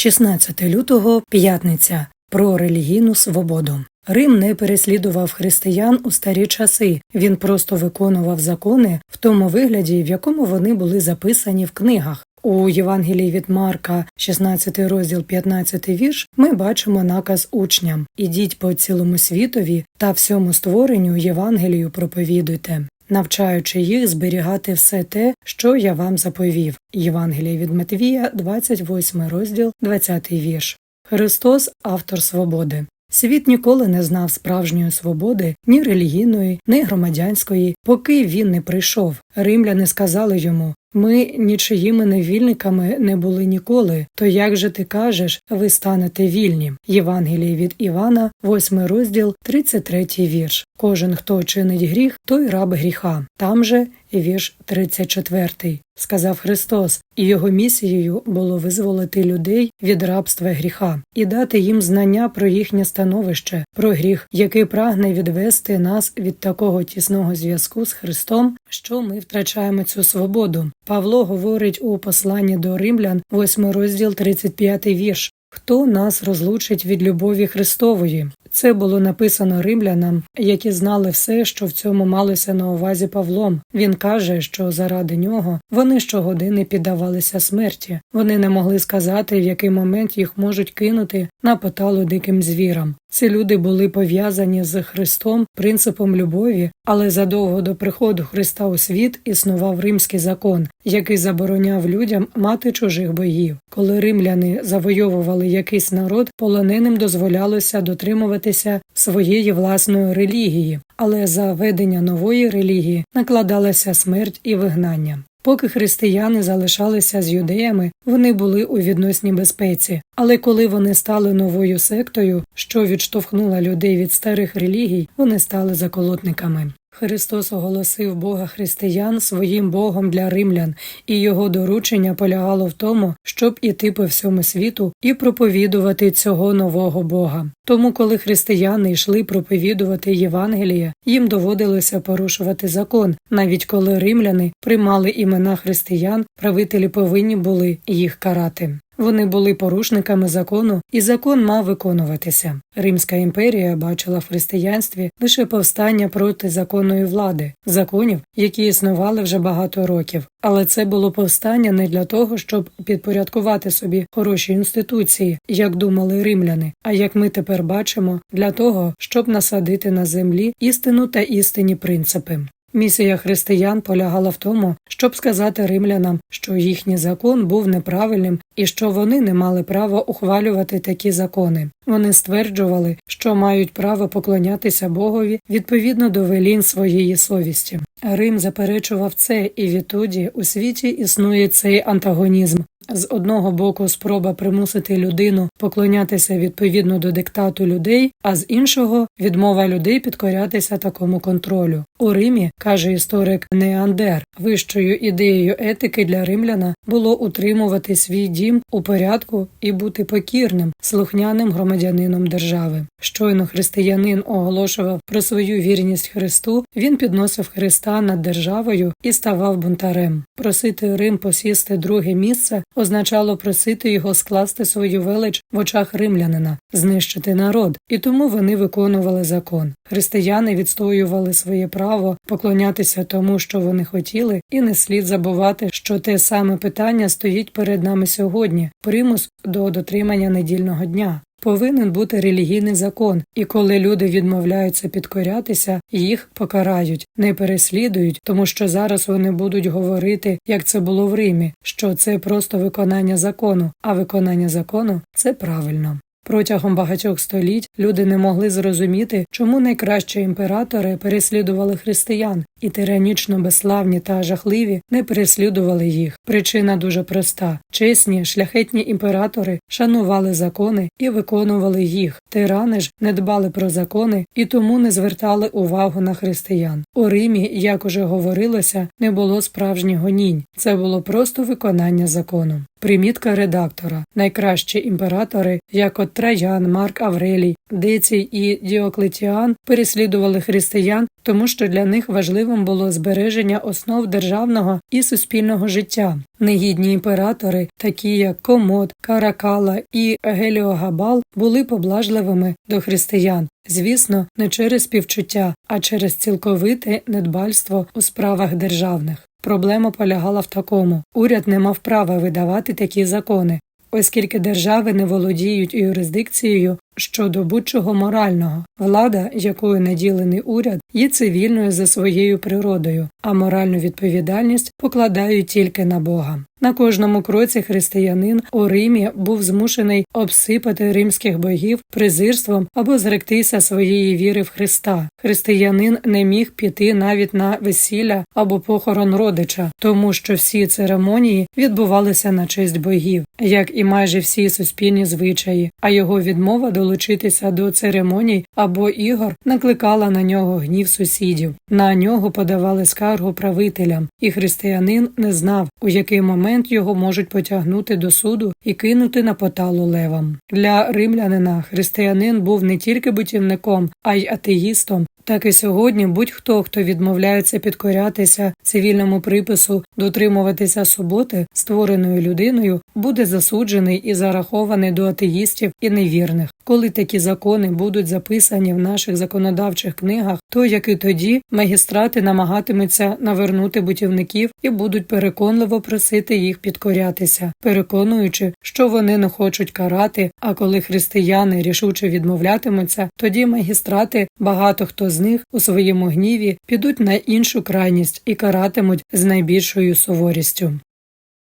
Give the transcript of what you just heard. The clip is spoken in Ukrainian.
16 лютого п'ятниця про релігійну свободу. Рим не переслідував християн у старі часи, він просто виконував закони в тому вигляді, в якому вони були записані в книгах. У Євангелії від Марка, 16 розділ, 15 вірш, ми бачимо наказ учням: ідіть по цілому світові та всьому створенню Євангелію проповідуйте. Навчаючи їх зберігати все те, що я вам заповів. Євангеліє від Матвія, 28 розділ, 20 вірш. Христос автор свободи. Світ ніколи не знав справжньої свободи ні релігійної, ні громадянської, поки він не прийшов. Римляни сказали йому ми нічиїми невільниками не були ніколи. То як же ти кажеш, ви станете вільні? Євангеліє від Івана, 8 розділ, 33 вірш. Кожен, хто чинить гріх, той раб гріха. Там же вірш 34, сказав Христос, і його місією було визволити людей від рабства гріха і дати їм знання про їхнє становище, про гріх, який прагне відвести нас від такого тісного зв'язку з Христом, що ми втрачаємо цю свободу. Павло говорить у посланні до римлян, 8 розділ 35 вірш. Хто нас розлучить від любові Христової? Це було написано римлянам, які знали все, що в цьому малося на увазі Павлом. Він каже, що заради нього вони щогодини піддавалися смерті. Вони не могли сказати, в який момент їх можуть кинути на поталу диким звірам. Ці люди були пов'язані з Христом принципом любові, але задовго до приходу Христа у світ існував римський закон, який забороняв людям мати чужих боїв. Коли римляни завойовували якийсь народ, полоненим дозволялося дотримуватися своєї власної релігії, але за ведення нової релігії накладалася смерть і вигнання. Поки християни залишалися з юдеями, вони були у відносній безпеці, але коли вони стали новою сектою, що відштовхнула людей від старих релігій, вони стали заколотниками. Христос оголосив Бога християн своїм Богом для римлян, і його доручення полягало в тому, щоб іти по всьому світу і проповідувати цього нового Бога. Тому, коли християни йшли проповідувати Євангеліє, їм доводилося порушувати закон, навіть коли римляни приймали імена християн, правителі повинні були їх карати. Вони були порушниками закону, і закон мав виконуватися. Римська імперія бачила в християнстві лише повстання проти законної влади, законів, які існували вже багато років. Але це було повстання не для того, щоб підпорядкувати собі хороші інституції, як думали римляни. А як ми тепер бачимо, для того, щоб насадити на землі істину та істинні принципи. Місія християн полягала в тому, щоб сказати римлянам, що їхній закон був неправильним і що вони не мали права ухвалювати такі закони. Вони стверджували, що мають право поклонятися Богові відповідно до велінь своєї совісті. Рим заперечував це, і відтоді у світі існує цей антагонізм. З одного боку, спроба примусити людину поклонятися відповідно до диктату людей, а з іншого відмова людей підкорятися такому контролю. У Римі каже історик Неандер, вищою ідеєю етики для римляна було утримувати свій дім у порядку і бути покірним, слухняним громадянином держави. Щойно християнин оголошував про свою вірність Христу, він підносив Христа над державою і ставав бунтарем. Просити Рим посісти друге місце означало просити його скласти свою велич в очах римлянина, знищити народ, і тому вони виконували закон. Християни відстоювали своє право поклонятися тому, що вони хотіли, і не слід забувати, що те саме питання стоїть перед нами сьогодні примус до дотримання недільного дня. Повинен бути релігійний закон, і коли люди відмовляються підкорятися, їх покарають, не переслідують, тому що зараз вони будуть говорити, як це було в Римі, що це просто виконання закону, а виконання закону це правильно. Протягом багатьох століть люди не могли зрозуміти, чому найкращі імператори переслідували християн, і тиранічно безславні та жахливі не переслідували їх. Причина дуже проста: чесні, шляхетні імператори шанували закони і виконували їх. Тирани ж не дбали про закони і тому не звертали увагу на християн. У Римі, як уже говорилося, не було справжніх гонінь, це було просто виконання закону. Примітка редактора. Найкращі імператори, як от Траян, Марк Аврелій, Децій і Діоклетіан, переслідували християн, тому що для них важливим було збереження основ державного і суспільного життя. Негідні імператори, такі як Комод, Каракала і Геліогабал, були поблажливими до християн. Звісно, не через співчуття, а через цілковите недбальство у справах державних. Проблема полягала в такому: уряд не мав права видавати такі закони, оскільки держави не володіють юрисдикцією щодо будь-чого морального. Влада, якою наділений уряд, є цивільною за своєю природою, а моральну відповідальність покладають тільки на Бога. На кожному кроці християнин у Римі був змушений обсипати римських богів презирством або зректися своєї віри в Христа. Християнин не міг піти навіть на весілля або похорон родича, тому що всі церемонії відбувалися на честь богів, як і майже всі суспільні звичаї, а його відмова долучитися до церемоній або ігор накликала на нього гнів сусідів. На нього подавали скаргу правителям, і християнин не знав, у який момент його можуть потягнути до суду і кинути на поталу левам. Для римлянина християнин був не тільки бутівником, а й атеїстом. Так і сьогодні будь-хто, хто відмовляється підкорятися цивільному припису, дотримуватися суботи, створеної людиною, буде засуджений і зарахований до атеїстів і невірних. Коли такі закони будуть записані в наших законодавчих книгах, то як і тоді магістрати намагатимуться навернути бутівників і будуть переконливо просити їх підкорятися, переконуючи, що вони не хочуть карати. А коли християни рішуче відмовлятимуться, тоді магістрати, багато хто з них у своєму гніві підуть на іншу крайність і каратимуть з найбільшою суворістю.